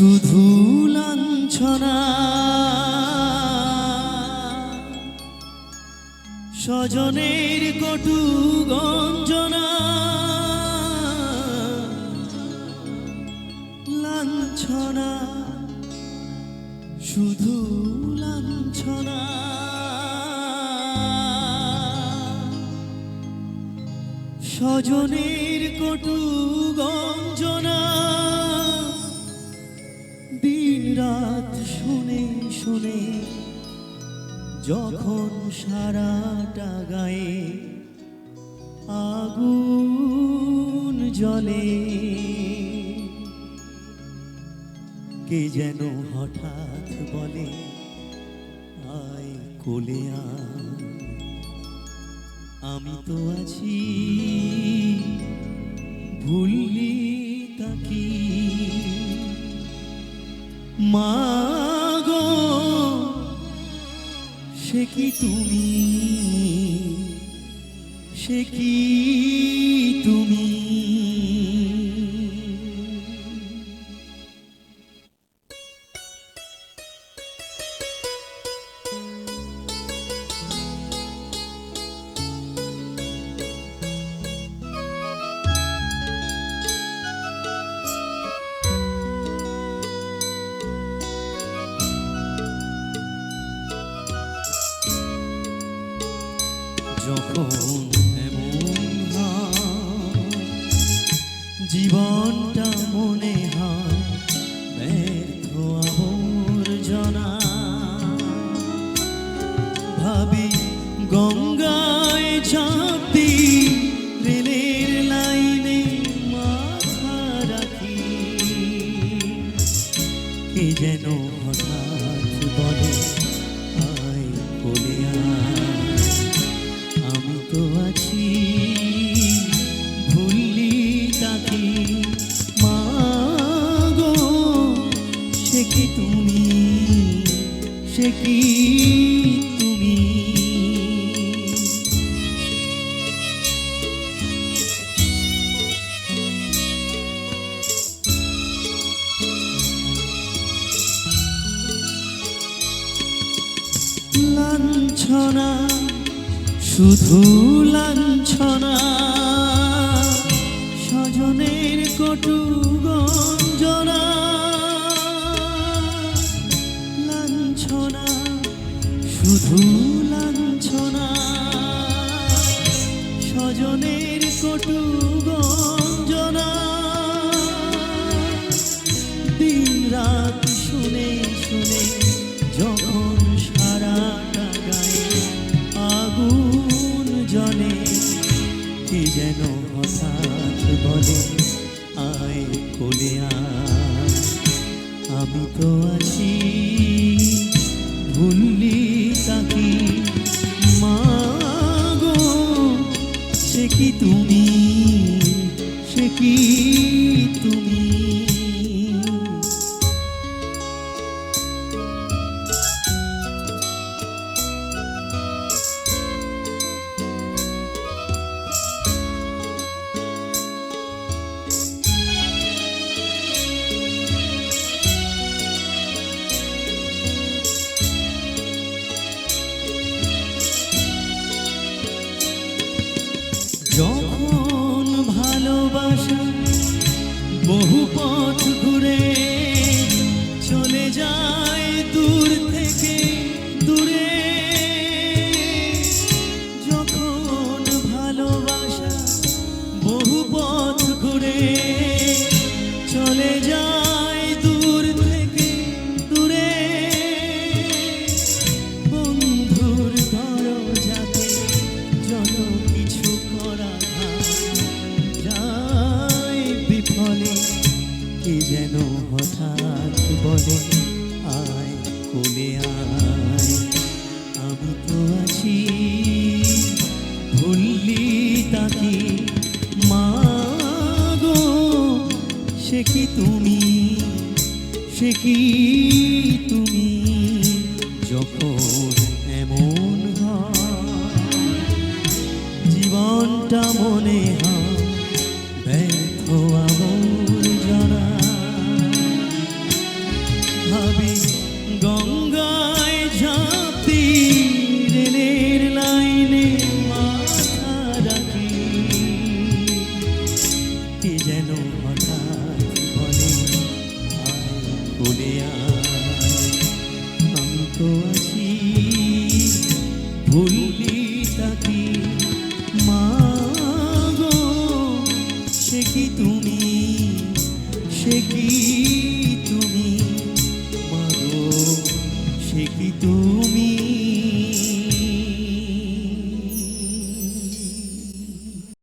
শুধু লাঞ্ছনা। স্বজনের কটু গঞ্জনা। লাঞ্ছনা শুধু লাঞ্ছনা। স্বজনের কটু দিন রাত শুনে শুনে যখন সারাটা গায়ে আগুন জ্বলে, কে যেন হঠাৎ বলে, আয় কোলে আমি তো আছি, ভুললি তাকি। মাগো সে কি তুমি? সে কি যখন জীবনটা মনে হয় ব্যর্থ ভাবি গঙ্গায় সে কি তুমি? লাঞ্ছনা শুধু লাঞ্ছনা শুধু লাঞ্ছনা, স্বজনের কটু গঞ্জনা। দিন রাত শুনে শুনে যখন সারাটা গায়ে আগুন জ্বলে, কে যেন হঠাৎ বলে, আয় কোলে আমি তো আছি কি তুমি? ভালোবাসা বহু পথ ঘুরে যেন হঠাৎ বলে, আয় কোলে আয়, আমি তো আছি। ভুললি তাকে মাগো সে কি তুমি? সে কি তুমি? যখন এমন জীবনটা মনে হয় তো আছি, ভুললি তাকে। মা সে কি তুমি? সে কি তুমি? মাগো, সে কি তুমি